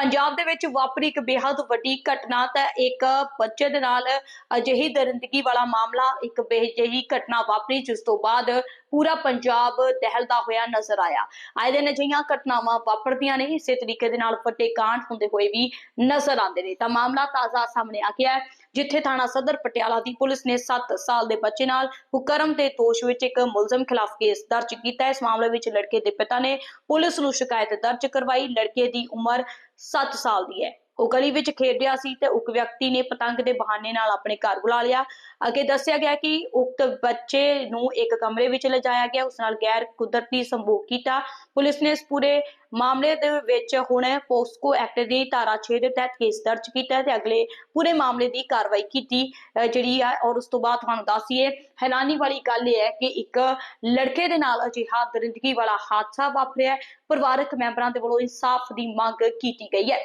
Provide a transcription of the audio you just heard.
ਪੰਜਾਬ ਦੇ ਵਿੱਚ ਵਾਪਰੀ ਇੱਕ ਬੇहद ਵੱਡੀ ਘਟਨਾ ਤਾਂ ਇੱਕ ਬੱਚੇ ਦੇ ਨਾਲ ਅਜਿਹੀ ਦਰਿੰਦਗੀ ਵਾਲਾ ਮਾਮਲਾ, ਇੱਕ ਬੇਹਜਿਹੀ ਘਟਨਾ ਵਾਪਰੀ, ਜਿਸ ਤੋਂ ਬਾਅਦ ਪੂਰਾ ਪੰਜਾਬ ਦਹਿਲਦਾ ਹੋਇਆ ਨਜ਼ਰ ਆਇਆ। ਆਏ ਦਿਨ ਅਜਿਹੀਆਂ ਘਟਨਾਵਾਂ ਵਾਪਰਦੀਆਂ ਨੇ, ਇਸੇ ਤਰੀਕੇ ਦੇ ਨਾਲ ਵੱਡੇ ਕਾਂਡ ਹੁੰਦੇ ਹੋਏ ਵੀ ਨਜ਼ਰ ਆਉਂਦੇ ਨੇ। ਤਾਂ ਮਾਮਲਾ ਤਾਜ਼ਾ ਸਾਹਮਣੇ ਆ ਗਿਆ ਜਿੱਥੇ ਥਾਣਾ ਸਦਰ ਪਟਿਆਲਾ ਦੀ ਪੁਲਿਸ ਨੇ 7 ਸਾਲ ਦੇ ਬੱਚੇ ਨਾਲ ਹੁਕਰਮ ਦੇ ਦੋਸ਼ ਵਿੱਚ ਇੱਕ ਮੁਲਜ਼ਮ ਖਿਲਾਫ ਕੇਸ ਦਰਜ ਕੀਤਾ। ਇਸ ਮਾਮਲੇ ਵਿੱਚ ਲੜਕੇ ਦੇ ਪਿਤਾ ਨੇ ਪੁਲਿਸ ਨੂੰ ਸ਼ਿਕਾਇਤ ਦਰਜ ਕਰਵਾਈ। ਲੜਕੇ ਦੀ ਉਮਰ 7 ਸਾਲ ਦੀ ਹੈ। ਉਹ ਗਲੀ ਵਿੱਚ ਖੇਡ ਰਿਹਾ ਸੀ ਤੇ ਇੱਕ ਵਿਅਕਤੀ ਨੇ ਪਤੰਗ ਦੇ ਬਹਾਨੇ ਨਾਲ ਆਪਣੇ ਘਰ ਬੁਲਾ ਲਿਆ। ਅੱਗੇ ਦੱਸਿਆ ਗਿਆ ਕਿ ਉਕਤ ਬੱਚੇ ਨੂੰ ਇੱਕ ਕਮਰੇ ਵਿੱਚ ਲਿਜਾਇਆ ਗਿਆ। ਉਸ ਨਾਲ ਗੈਰ ਕੁਦਰਤੀ ਸੰਭੋਗ ਕੀਤਾ। ਪੁਲਿਸ ਨੇ ਇਸ ਪੂਰੇ ਮਾਮਲੇ ਦੇ ਵਿੱਚ ਹੁਣ ਪੋਸਕੋ ਐਕਟ ਦੀ ਧਾਰਾ 6 ਦੇ ਤਹਿਤ ਕੇਸ ਦਰਜ ਕੀਤਾ ਤੇ ਅਗਲੇ ਪੂਰੇ ਮਾਮਲੇ ਦੀ ਕਾਰਵਾਈ ਕੀਤੀ ਜਿਹੜੀ ਆ ਔਰ ਉਸ ਤੋਂ ਬਾਅਦ ਤੁਹਾਨੂੰ ਦੱਸੀਏ। ਹੈਰਾਨੀ ਵਾਲੀ ਗੱਲ ਇਹ ਹੈ ਕਿ ਇੱਕ ਲੜਕੇ ਦੇ ਨਾਲ ਅਜਿਹਾ ਦਰਿੰਦਗੀ ਵਾਲਾ ਹਾਦਸਾ ਵਾਪਰਿਆ। ਪਰਿਵਾਰਕ ਮੈਂਬਰਾਂ ਦੇ ਵੱਲੋਂ ਇਨਸਾਫ ਦੀ ਮੰਗ ਕੀਤੀ ਗਈ ਹੈ।